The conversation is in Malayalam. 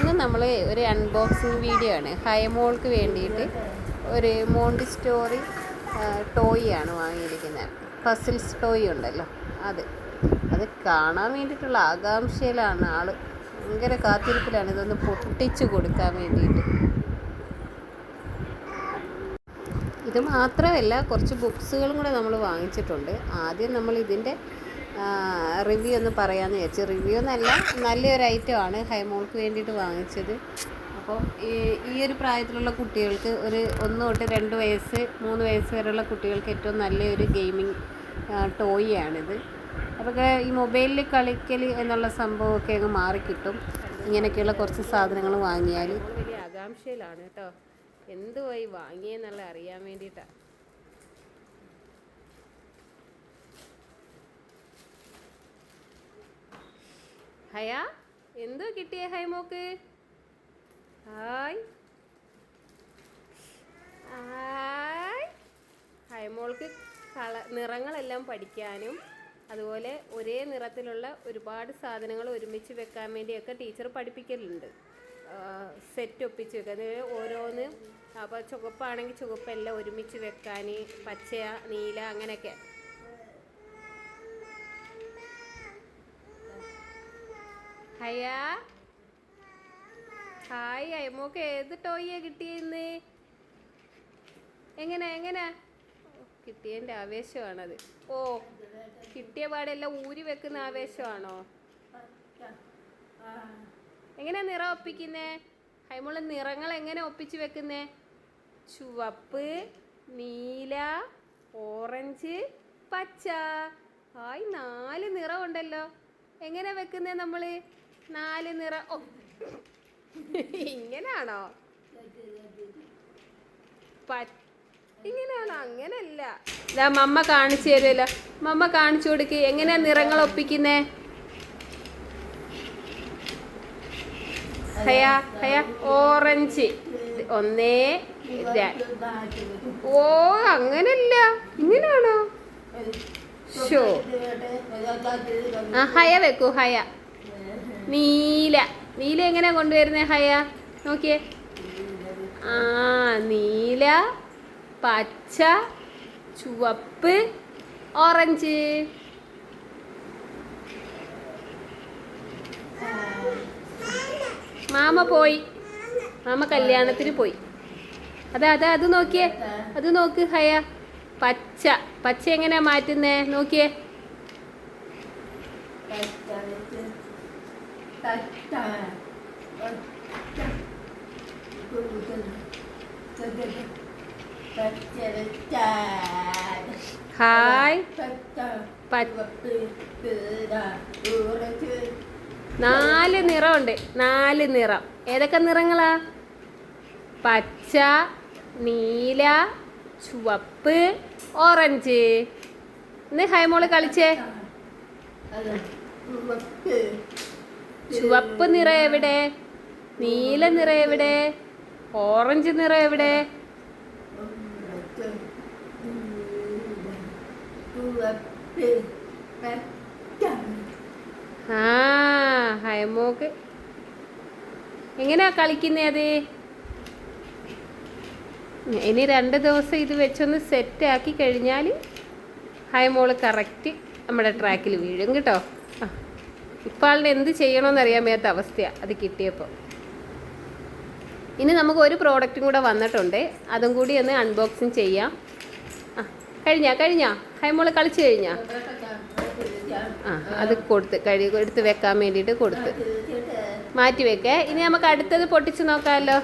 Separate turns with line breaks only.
ഇന്ന് നമ്മൾ ഒരു അൺബോക്സിങ് വീഡിയോ ആണ്. ഹൈമോൾക്ക് വേണ്ടിയിട്ട് ഒരു മോണ്ടി സ്റ്റോറി ടോയ് ആണ് വാങ്ങിയിരിക്കുന്നത്. പസിൽസ് ടോയ് ഉണ്ടല്ലോ അത്. അത് കാണാൻ വേണ്ടിയിട്ടുള്ള ആകാംക്ഷയിലാണ് ആൾ ഭയങ്കര കാത്തിരിപ്പിലാണ് ഇതൊന്ന് പൊട്ടിച്ചു കൊടുക്കാൻ വേണ്ടിയിട്ട്. ഇത് മാത്രമല്ല കുറച്ച് ബുക്സുകളും കൂടെ നമ്മൾ വാങ്ങിച്ചിട്ടുണ്ട്. ആദ്യം നമ്മൾ ഇതിന്റെ റിവ്യൂ ഒന്ന് പറയാമെന്ന് വിചാരിച്ചു. റിവ്യൂ എന്നല്ല നല്ലൊരു ഐറ്റമാണ് ഹൈമോൾക്ക് വേണ്ടിയിട്ട് വാങ്ങിച്ചത്. അപ്പോൾ ഈ ഈ ഒരു പ്രായത്തിലുള്ള കുട്ടികൾക്ക് ഒരു ഒന്ന് തൊട്ട് രണ്ട് വയസ്സ് മൂന്ന് വയസ്സ് വരെയുള്ള കുട്ടികൾക്ക് ഏറ്റവും നല്ലൊരു ഗെയിമിംഗ് ടോയ് ആണിത്. അപ്പോൾ ഈ മൊബൈലിൽ കളിക്കൽ എന്നുള്ള സംഭവമൊക്കെ അങ്ങ് മാറിക്കിട്ടും. ഇങ്ങനെയൊക്കെയുള്ള കുറച്ച് സാധനങ്ങൾ വാങ്ങിയാൽ വലിയ ആകാംക്ഷയിലാണ് കേട്ടോ. എന്തുവായി വാങ്ങിയെന്നുള്ള അറിയാൻ വേണ്ടിയിട്ടാണ് ഹയ എന്തോ കിട്ടിയേ ഹൈമോക്ക് ഹായ്. ഹായ്. ഹൈമോൾക്ക് കള നിറങ്ങളെല്ലാം പഠിക്കാനും അതുപോലെ ഒരേ നിറത്തിലുള്ള ഒരുപാട് സാധനങ്ങൾ ഒരുമിച്ച് വെക്കാൻ വേണ്ടിയൊക്കെ ടീച്ചർ പഠിപ്പിക്കലുണ്ട്. സെറ്റ് ഒപ്പിച്ച് വെക്കുക അതായത് ഓരോന്ന് അപ്പോൾ ചുവപ്പാണെങ്കിൽ ചുവപ്പെല്ലാം ഒരുമിച്ച് വെക്കാൻ പച്ച നീല അങ്ങനെയൊക്കെ. ഹയാ ഹായ് അയമോക്ക് ഏത് ടോയ്യാ കിട്ടിയെന്ന്? എങ്ങനെ എങ്ങനെ? കിട്ടിയതിന്റെ ആവേശമാണത്. ഓ കിട്ടിയ പാടെല്ലാം ഊരി വെക്കുന്ന ആവേശമാണോ? എങ്ങനെ നിറം ഒപ്പിക്കുന്നേ? ഹൈമോൾ നിറങ്ങൾ എങ്ങനെ ഒപ്പിച്ച് വെക്കുന്നേ? ചുവപ്പ് നീല ഓറഞ്ച് പച്ച. ഹായ് നാല് നിറമുണ്ടല്ലോ എങ്ങനെ വെക്കുന്നേ നമ്മൾ? നാല് നിറ. ഓ. ഇങ്ങനാണോ? ഇങ്ങനെയാണോ? അങ്ങനല്ല. ഇതാ മമ്മ കാണിച്ചു തരുമല്ലോ. മമ്മ കാണിച്ചു കൊടുക്ക്. എങ്ങനെയാ നിറങ്ങൾ ഒപ്പിക്കുന്നേ? ഹയ ഹയ. ഓറഞ്ച്. ഒന്നേ ഓ അങ്ങനല്ല. ഇങ്ങനെയാണോ ഷോ ഹയ വെക്കൂ ഹയ. നീല. നീല എങ്ങനെയാ കൊണ്ടുവരുന്നേ ഹയ? നോക്കിയേ. ആ നീല പച്ച ചുവപ്പ് ഓറഞ്ച്. മാമ പോയി. മാമ കല്യാണത്തിന് പോയി. അതെ അതെ അത് നോക്കിയേ. അത് നോക്ക് ഹയ. പച്ച. പച്ച എങ്ങനെയാ മാറ്റുന്നേ? നോക്കിയേ. ഹായ്. പ- നാല് നിറമുണ്ട്. നാല് നിറം. ഏതൊക്കെ നിറങ്ങളാ? പച്ച നീല ചുവപ്പ് ഓറഞ്ച്. ഇന്ന് ഹൈമോൾ കളിച്ചേ. നിറം എവിടെ? നീല നിറം എവിടെ? ഓറഞ്ച് നിറം എവിടെ? ആ എങ്ങനെയാ കളിക്കുന്നേ അത്? ഇനി രണ്ട് ദിവസം ഇത് വെച്ചൊന്ന് സെറ്റ് ആക്കി കഴിഞ്ഞാൽ ഹൈമോൾ കറക്റ്റ് നമ്മുടെ ട്രാക്കിൽ വീഴും കേട്ടോ. ആ. ഇപ്പം ആളുടെ എന്ത് ചെയ്യണമെന്ന് അറിയാൻ വയ്യാത്ത അവസ്ഥയാണ് അത് കിട്ടിയപ്പോൾ ഇനി നമുക്ക് ഒരു പ്രോഡക്റ്റും കൂടെ വന്നിട്ടുണ്ട്. അതും കൂടി ഒന്ന് അൺബോക്സിങ് ചെയ്യാം. ആ കഴിഞ്ഞാ കഴിഞ്ഞാ? ഹൈമോൾ കളിച്ചു കഴിഞ്ഞാ? ആ അത് കൊടുത്ത് കഴി എടുത്ത് വെക്കാൻ വേണ്ടിയിട്ട് കൊടുത്ത്. മാറ്റി വെക്കേ. ഇനി നമുക്ക് അടുത്തത് പൊട്ടിച്ച് നോക്കാമല്ലോ.